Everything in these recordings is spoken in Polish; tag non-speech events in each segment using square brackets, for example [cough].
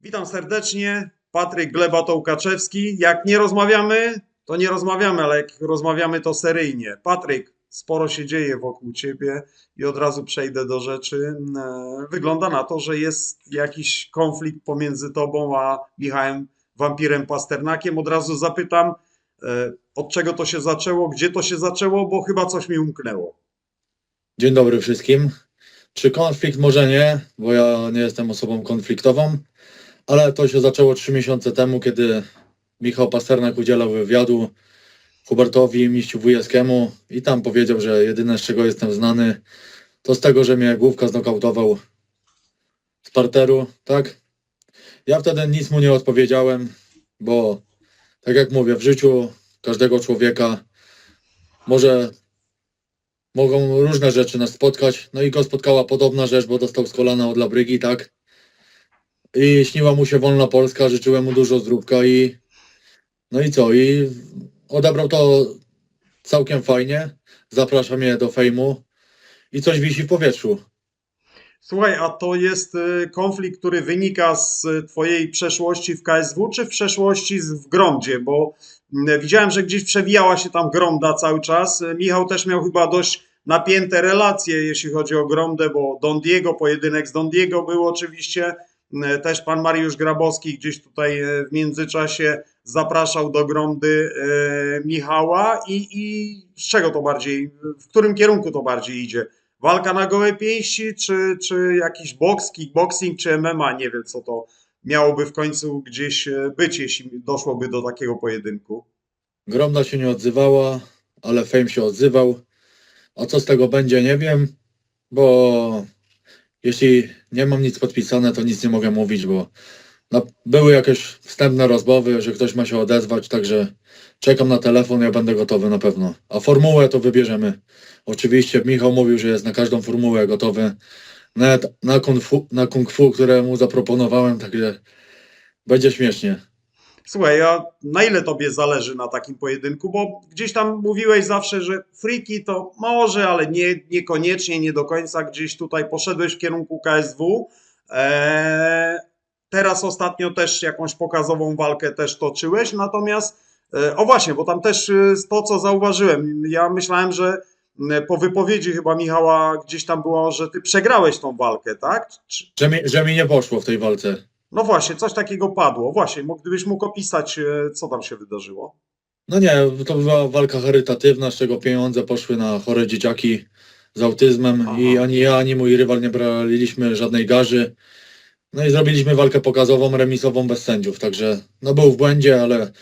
Witam serdecznie. Patryk Gleba Tołkaczewski. Jak nie rozmawiamy, to nie rozmawiamy, ale jak rozmawiamy, to seryjnie. Patryk, sporo się dzieje wokół ciebie i od razu przejdę do rzeczy. E, Wygląda na to, że jest jakiś konflikt pomiędzy tobą a Michałem Wampirem Pasternakiem. Od razu zapytam, e, od czego to się zaczęło, gdzie to się zaczęło, bo chyba coś mi umknęło. Dzień dobry wszystkim. Czy konflikt? Może nie, bo ja nie jestem osobą konfliktową, ale to się zaczęło trzy miesiące temu, kiedy Michał Pasternak udzielał wywiadu Hubertowi Miściu Wujewskiemu i tam powiedział, że jedyne z czego jestem znany to z tego, że mnie główka znokautował z parteru, tak? Ja wtedy nic mu nie odpowiedziałem, bo tak jak mówię, w życiu każdego człowieka może mogą różne rzeczy nas spotkać. No i go spotkała podobna rzecz, bo dostał z kolana od Labrygi, tak? I śniła mu się wolna Polska, życzyłem mu dużo zdrówka i no i co? I odebrał to całkiem fajnie. Zaprasza mnie do fejmu i coś wisi w powietrzu. Słuchaj, a to jest y, konflikt, który wynika z twojej przeszłości w KSW, czy w przeszłości w Gromdzie? Bo mm, widziałem, że gdzieś przewijała się tam Gromda cały czas. Y, Michał też miał chyba dość napięte relacje, jeśli chodzi o Gromdę, bo Don Diego, pojedynek z Don Diego był oczywiście. Y, Też pan Mariusz Grabowski gdzieś tutaj y, w międzyczasie zapraszał do Gromdy y, Michała i, i z czego to bardziej, w którym kierunku to bardziej idzie? Walka na gołe pięści, czy, czy jakiś boks, kickboxing, czy MMA? Nie wiem, co to miałoby w końcu gdzieś e, być, jeśli doszłoby do takiego pojedynku. Gromda się nie odzywała, ale Fame się odzywał. A co z tego będzie, nie wiem, bo jeśli nie mam nic podpisane, to nic nie mogę mówić, bo no, były jakieś wstępne rozmowy, że ktoś ma się odezwać, także czekam na telefon, ja będę gotowy na pewno. A formułę to wybierzemy. Oczywiście Michał mówił, że jest na każdą formułę gotowy. Nawet na kung fu, na kung fu które mu zaproponowałem, także będzie śmiesznie. Słuchaj, a na ile tobie zależy na takim pojedynku? Bo gdzieś tam mówiłeś zawsze, że friki to może, ale nie, niekoniecznie, nie do końca. Gdzieś tutaj poszedłeś w kierunku KSW. Eee, teraz ostatnio też jakąś pokazową walkę też toczyłeś, natomiast e, o właśnie, bo tam też e, to, co zauważyłem, ja myślałem, że po wypowiedzi chyba Michała gdzieś tam było, że ty przegrałeś tą walkę, tak? Czy, Że mi, że mi nie poszło w tej walce. No właśnie, coś takiego padło. Właśnie, gdybyś mógł opisać, e, co tam się wydarzyło. No nie, to była walka charytatywna, z czego pieniądze poszły na chore dzieciaki z autyzmem Aha. i ani ja, ani mój rywal nie braliśmy żadnej garzy. No i zrobiliśmy walkę pokazową, remisową bez sędziów, także no był w błędzie, ale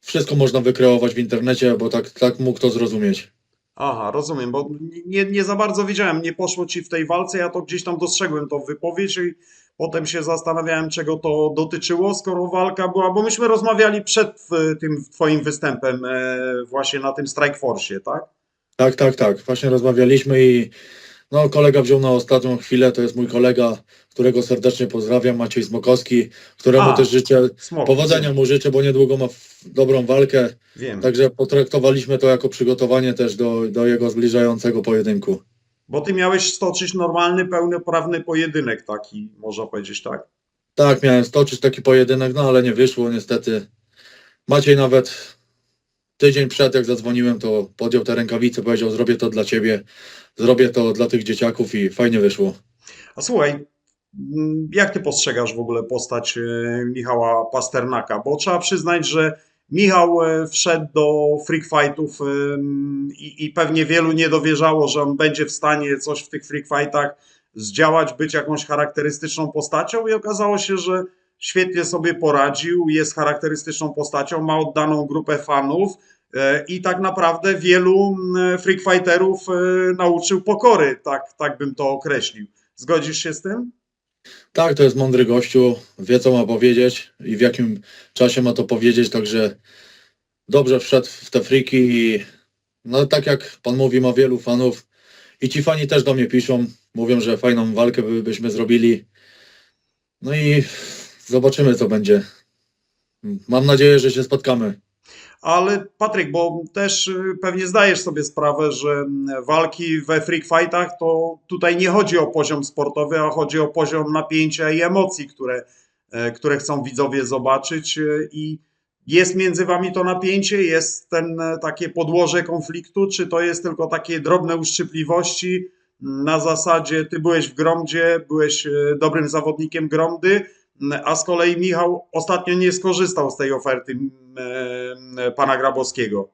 wszystko można wykreować w internecie, bo tak, tak mógł to zrozumieć. Aha, rozumiem, bo nie, nie za bardzo wiedziałem, nie poszło ci w tej walce, ja to gdzieś tam dostrzegłem tą wypowiedź i potem się zastanawiałem, czego to dotyczyło, skoro walka była, bo myśmy rozmawiali przed e, tym twoim występem e, właśnie na tym Strike Force, tak? Tak, tak, tak. Właśnie rozmawialiśmy i no, kolega wziął na ostatnią chwilę, to jest mój kolega, którego serdecznie pozdrawiam, Maciej Smokowski, któremu A. też życzę Smok. powodzenia mu życzę, bo niedługo ma dobrą walkę. Wiem, Także potraktowaliśmy to jako przygotowanie też do, do jego zbliżającego pojedynku. Bo ty miałeś stoczyć normalny, pełnoprawny pojedynek taki, można powiedzieć, tak? Tak, miałem stoczyć taki pojedynek, no ale nie wyszło niestety. Maciej nawet tydzień przed jak zadzwoniłem, to podjął te rękawice, powiedział zrobię to dla ciebie, zrobię to dla tych dzieciaków i fajnie wyszło. A słuchaj, mm, jak ty postrzegasz w ogóle postać e, Michała Pasternaka? Bo trzeba przyznać, że Michał e, wszedł do freak fightów em, i, i pewnie wielu nie dowierzało, że on będzie w stanie coś w tych freak fightach zdziałać, być jakąś charakterystyczną postacią i okazało się, że świetnie sobie poradził, jest charakterystyczną postacią, ma oddaną grupę fanów e, i tak naprawdę wielu freak fighterów e, nauczył pokory, tak, tak bym to określił. Zgodzisz się z tym? Tak, to jest mądry gościu, wie co ma powiedzieć i w jakim czasie ma to powiedzieć, także dobrze wszedł w te friki i no tak jak pan mówi, ma wielu fanów i ci fani też do mnie piszą, mówią, że fajną walkę by, byśmy zrobili. No i zobaczymy co będzie. Mam nadzieję, że się spotkamy. Ale Patryk, bo też y, pewnie zdajesz sobie sprawę, że mm, walki we freak fightach to tutaj nie chodzi o poziom sportowy, a chodzi o poziom napięcia i emocji, które e, które chcą widzowie zobaczyć e, i jest między wami to napięcie, jest ten e, takie podłoże konfliktu, czy to jest tylko takie drobne uszczypliwości? Na zasadzie ty byłeś w Gromdzie, byłeś dobrym zawodnikiem Gromdy, a z kolei Michał ostatnio nie skorzystał z tej oferty pana Grabowskiego.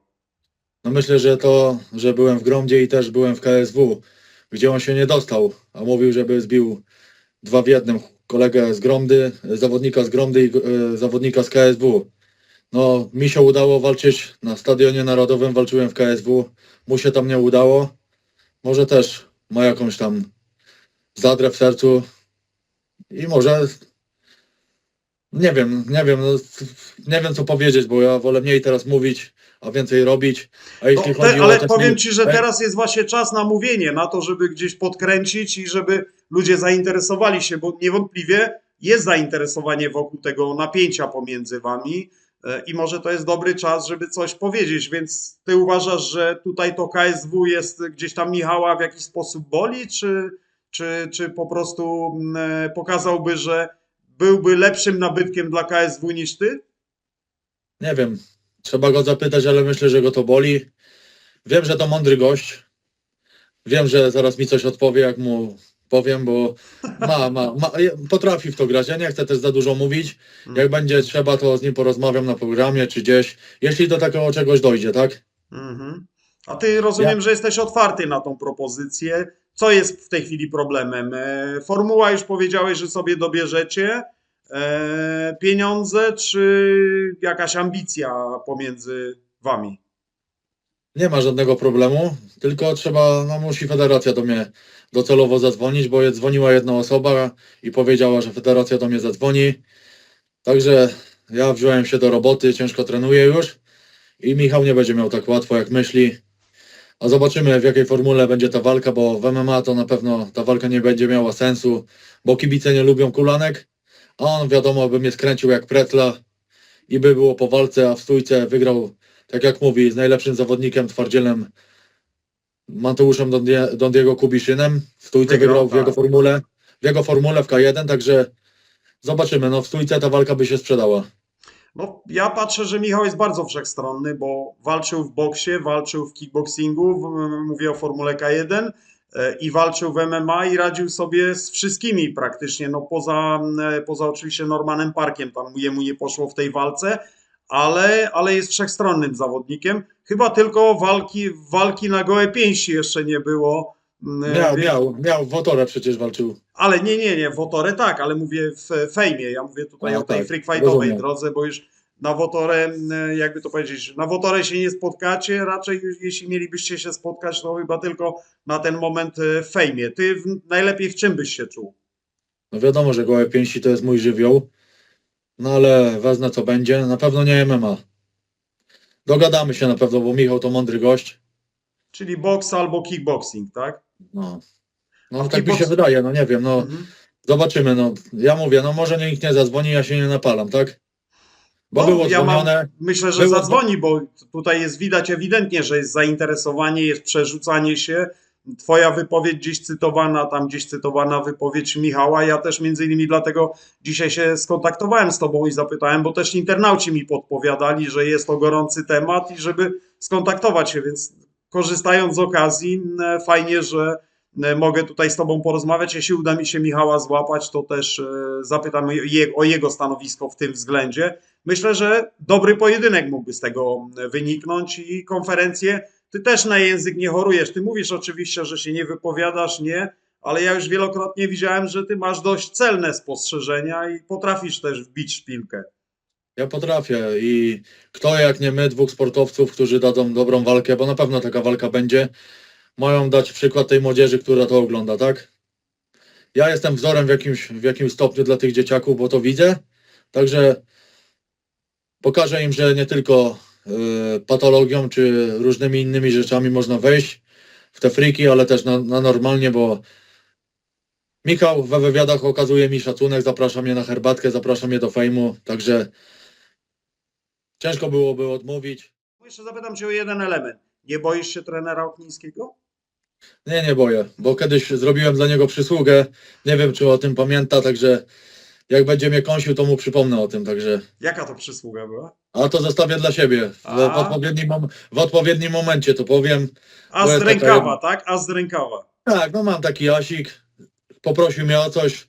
No myślę, że to, że byłem w Gromdzie i też byłem w KSW, gdzie on się nie dostał, a mówił, żeby zbił dwa w jednym kolegę z Gromdy, zawodnika z Gromdy i e, zawodnika z KSW. No, mi się udało walczyć na Stadionie Narodowym, walczyłem w KSW, mu się tam nie udało. Może też ma jakąś tam zadrę w sercu i może nie wiem, nie wiem, no, nie wiem co powiedzieć, bo ja wolę mniej teraz mówić, a więcej robić. A No, jeśli te, chodzi o ale te powiem ci, że Ej, teraz jest właśnie czas na mówienie, na to, żeby gdzieś podkręcić i żeby ludzie zainteresowali się, bo niewątpliwie jest zainteresowanie wokół tego napięcia pomiędzy wami e, i może to jest dobry czas, żeby coś powiedzieć, więc ty uważasz, że tutaj to KSW jest gdzieś tam Michała w jakiś sposób boli, czy, czy, czy po prostu mm, e, pokazałby, że byłby lepszym nabytkiem dla KSW niż ty? Nie wiem, trzeba go zapytać, ale myślę, że go to boli. Wiem, że to mądry gość. Wiem, że zaraz mi coś odpowie, jak mu powiem, bo ma, ma, ma, potrafi w to grać. Ja nie chcę też za dużo mówić. Jak będzie trzeba, to z nim porozmawiam na programie czy gdzieś, jeśli do takiego czegoś dojdzie, tak? Mhm. A ty rozumiem, Ja- że jesteś otwarty na tą propozycję. Co jest w tej chwili problemem? E, Formuła już powiedziałeś, że sobie dobierzecie. E, pieniądze czy jakaś ambicja pomiędzy wami? Nie ma żadnego problemu, tylko trzeba, no musi federacja do mnie docelowo zadzwonić, bo dzwoniła jedna osoba i powiedziała, że federacja do mnie zadzwoni. Także ja wziąłem się do roboty, ciężko trenuję już i Michał nie będzie miał tak łatwo jak myśli. A zobaczymy w jakiej formule będzie ta walka, bo w MMA to na pewno ta walka nie będzie miała sensu, bo kibice nie lubią kulanek, a on wiadomo by mnie skręcił jak pretla i by było po walce, a w stójce wygrał tak jak mówi, z najlepszym zawodnikiem, twardzielem Mateuszem Dondie- Dondiego Kubiszynem. W stójce Wygrał, wygrał, w tak. jego formule, w jego formule w K1, także zobaczymy. No w stójce ta walka by się sprzedała. No, ja patrzę, że Michał jest bardzo wszechstronny, bo walczył w boksie, walczył w kickboxingu, mówię o Formule K1 e, i walczył w MMA i radził sobie z wszystkimi praktycznie, no poza, e, poza oczywiście Normanem Parkiem, tam jemu nie poszło w tej walce, ale, ale jest wszechstronnym zawodnikiem. Chyba tylko walki, walki na gołe pięści jeszcze nie było. Mm, Miał, więc- miał, miał, w Otorę przecież walczył. ale nie, nie, nie, w Wotorę tak, ale mówię w fejmie. Ja mówię tutaj A, o tej tak, freak fightowej rozumiem. drodze, bo już na Wotorę, m, jakby to powiedzieć, na Wotorę się nie spotkacie, raczej już jeśli mielibyście się spotkać, to chyba tylko na ten moment e, w fejmie. Ty w, najlepiej w czym byś się czuł? No wiadomo, że gołe pięści to jest mój żywioł, no ale wezmę co będzie. Na pewno nie MMA. Dogadamy się na pewno, bo Michał to mądry gość. Czyli boks albo kickboxing, tak? No, no w tak mi się kickbox- wydaje, no nie wiem, no Mhm. zobaczymy. No, ja mówię, no może nikt nie zadzwoni, ja się nie napalam, tak? Bo No, było ja mam- dzwonione. Myślę, że Było- zadzwoni, bo tutaj jest widać ewidentnie, że jest zainteresowanie, jest przerzucanie się. Twoja wypowiedź gdzieś cytowana, tam gdzieś cytowana wypowiedź Michała. Ja też między innymi dlatego dzisiaj się skontaktowałem z tobą i zapytałem, bo też internauci mi podpowiadali, że jest to gorący temat i żeby skontaktować się, więc korzystając z okazji, m, fajnie, że m, mogę tutaj z tobą porozmawiać. Jeśli uda mi się Michała złapać, to też e, zapytam o jego stanowisko w tym względzie. Myślę, że dobry pojedynek mógłby z tego wyniknąć i konferencję. Ty też na język nie chorujesz. Ty mówisz oczywiście, że się nie wypowiadasz, nie, ale ja już wielokrotnie widziałem, że ty masz dość celne spostrzeżenia i potrafisz też wbić szpilkę. Ja potrafię i kto jak nie my, dwóch sportowców, którzy dadzą dobrą walkę, bo na pewno taka walka będzie, mają dać przykład tej młodzieży, która to ogląda, tak? Ja jestem wzorem w jakimś, w jakimś stopniu dla tych dzieciaków, bo to widzę, także pokażę im, że nie tylko y, patologią czy różnymi innymi rzeczami można wejść w te friki, ale też na, na normalnie, bo Michał we wywiadach okazuje mi szacunek, zaprasza mnie na herbatkę, zaprasza mnie do fejmu, także ciężko byłoby odmówić. Jeszcze zapytam cię o jeden element. Nie boisz się trenera Oknińskiego? Nie, nie boję, bo kiedyś zrobiłem dla niego przysługę, nie wiem czy o tym pamięta, także jak będzie mnie kąsił, to mu przypomnę o tym, także... Jaka to przysługa była? A to zostawię dla siebie. W, A. w, odpowiednim, w odpowiednim momencie to powiem. A z taka rękawa, jedna- tak? A z rękawa. Tak, no mam taki Asik. Poprosił mnie o coś.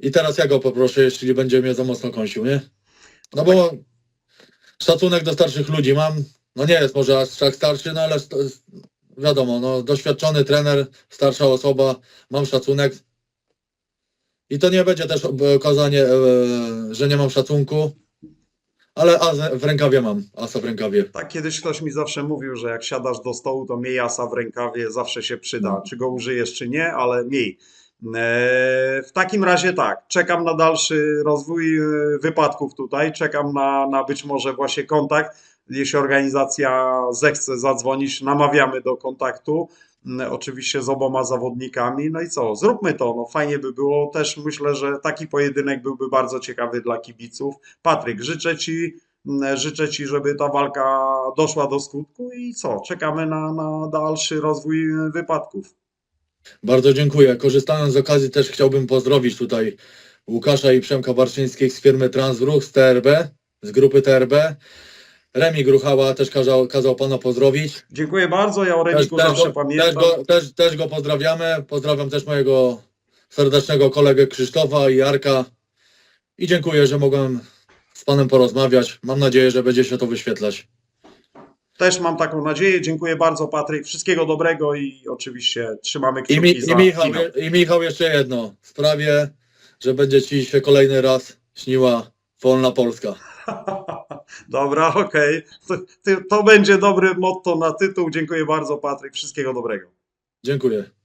I teraz ja go poproszę, jeśli będzie mnie za mocno kąsił, nie? No bo szacunek do starszych ludzi mam. No nie jest może aż tak starszy, no ale wiadomo, no doświadczony trener, starsza osoba, mam szacunek. I to nie będzie też okazanie, e, że nie mam szacunku, ale asa w rękawie mam, asa w rękawie. Tak, kiedyś ktoś mi zawsze mówił, że jak siadasz do stołu, to miej asa w rękawie, zawsze się przyda. No. Czy go użyjesz, czy nie, ale miej. E, W takim razie tak, czekam na dalszy rozwój e, wypadków tutaj, czekam na, na być może właśnie kontakt. Jeśli organizacja zechce zadzwonić, namawiamy do kontaktu. Mm, Oczywiście z oboma zawodnikami. No i co? Zróbmy to. No fajnie by było. Też myślę, że taki pojedynek byłby bardzo ciekawy dla kibiców. Patryk, życzę Ci Mm, Życzę Ci, żeby ta walka doszła do skutku i co? Czekamy na, na dalszy rozwój e, wypadków. Bardzo dziękuję. Korzystając z okazji też chciałbym pozdrowić tutaj Łukasza i Przemka Barczyńskich z firmy Transruch z TRB, z grupy TRB. Remi Gruchała też kazał, kazał Pana pozdrowić. Dziękuję bardzo, ja o Też, Remiku też, zawsze go, pamiętam. też, go, też, też go pozdrawiamy. Pozdrawiam też mojego serdecznego kolegę Krzysztofa i Jarka. I dziękuję, że mogłem z Panem porozmawiać. Mam nadzieję, że będzie się to wyświetlać. Też mam taką nadzieję. Dziękuję bardzo Patryk. Wszystkiego dobrego i oczywiście trzymamy I, kciuki mi, za i, Michał. I Michał jeszcze jedno. Sprawię, że będzie Ci się kolejny raz śniła wolna Polska. [laughs] Dobra, okej. To, to będzie dobry motto na tytuł. Dziękuję bardzo Patryk. Wszystkiego dobrego. Dziękuję.